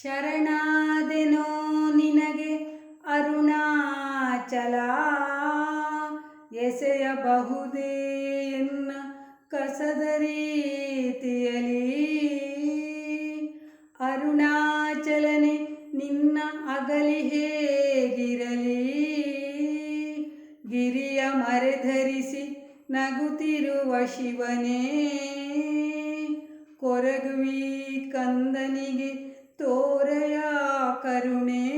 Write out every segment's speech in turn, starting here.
ಶರಣಾದೆನೋ ನಿನಗೆ ಅರುಣಾಚಲ. ಎಸೆಯಬಹುದೇ ಎನ್ನ ಕಸದ ರೀತಿಯಲಿ ಅರುಣಾಚಲನೆ ನಿನ್ನ ಅಗಲಿ ಹೇಗಿರಲಿ. ಗಿರಿಯ ಮರೆಧರಿಸಿ ನಗುತ್ತಿರುವ ಶಿವನೇ, ಕೊರಗುವಿ ಕಂದನಿಗೆ ತೋರೆಯ ಕರುಣೆ.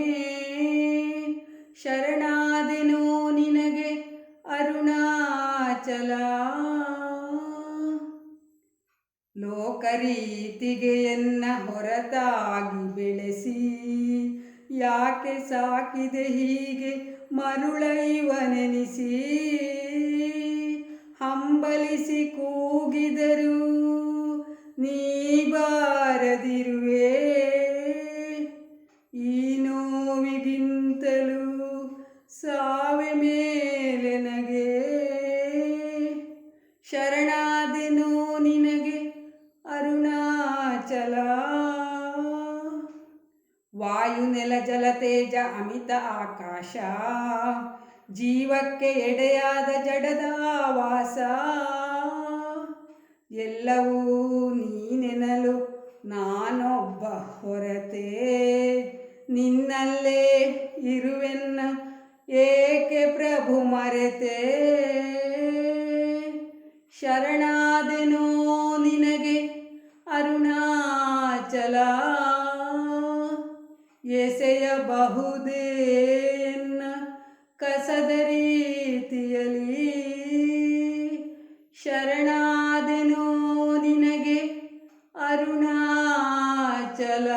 ಶರಣಾದೆನೋ ನಿನಗೆ ಅರುಣಾಚಲ. ಲೋಕರೀತಿಗೆ ಎನ್ನ ಹೊರತಾಗಿ ಬೆಳೆಸಿ, ಯಾಕೆ ಸಾಕಿದೆ ಹೀಗೆ ಮರುಳೈವನೆನಿಸಿ? ಹಂಬಲಿಸಿ ಕೂಗಿದರು ನೀ ಬಾರದಿರುವೆ ನೋವಿಗಿಂತಲೂ ಸಾವೆ ಮೇಲೆ ನಗೆ. ಶರಣಾದೆನು ನಿನಗೆ ಅರುಣಾಚಲ. ವಾಯು ನೆಲ ಜಲ ತೇಜ ಅಮಿತ ಆಕಾಶ. ಜೀವಕ್ಕೆ ಎಡೆಯಾದ ಜಡದ ವಾಸ. ಎಲ್ಲವೂ ನೀನೆನಲು ನಾನೊಬ್ಬ ಹೊರತೆ. ನಿನ್ನಲ್ಲೇ ಇರುವೆನ್ನ ಏಕೆ ಪ್ರಭು ಮರೆತೆ? ಶರಣಾದೆನೋ ನಿನಗೆ ಅರುಣಾಚಲ. ಎಸೆಯಬಹುದೇನ್ನ ಕಸದ ರೀತಿಯಲಿ ಶರಣಾದೆನೋ ನಿನಗೆ ಅರುಣಾಚಲ.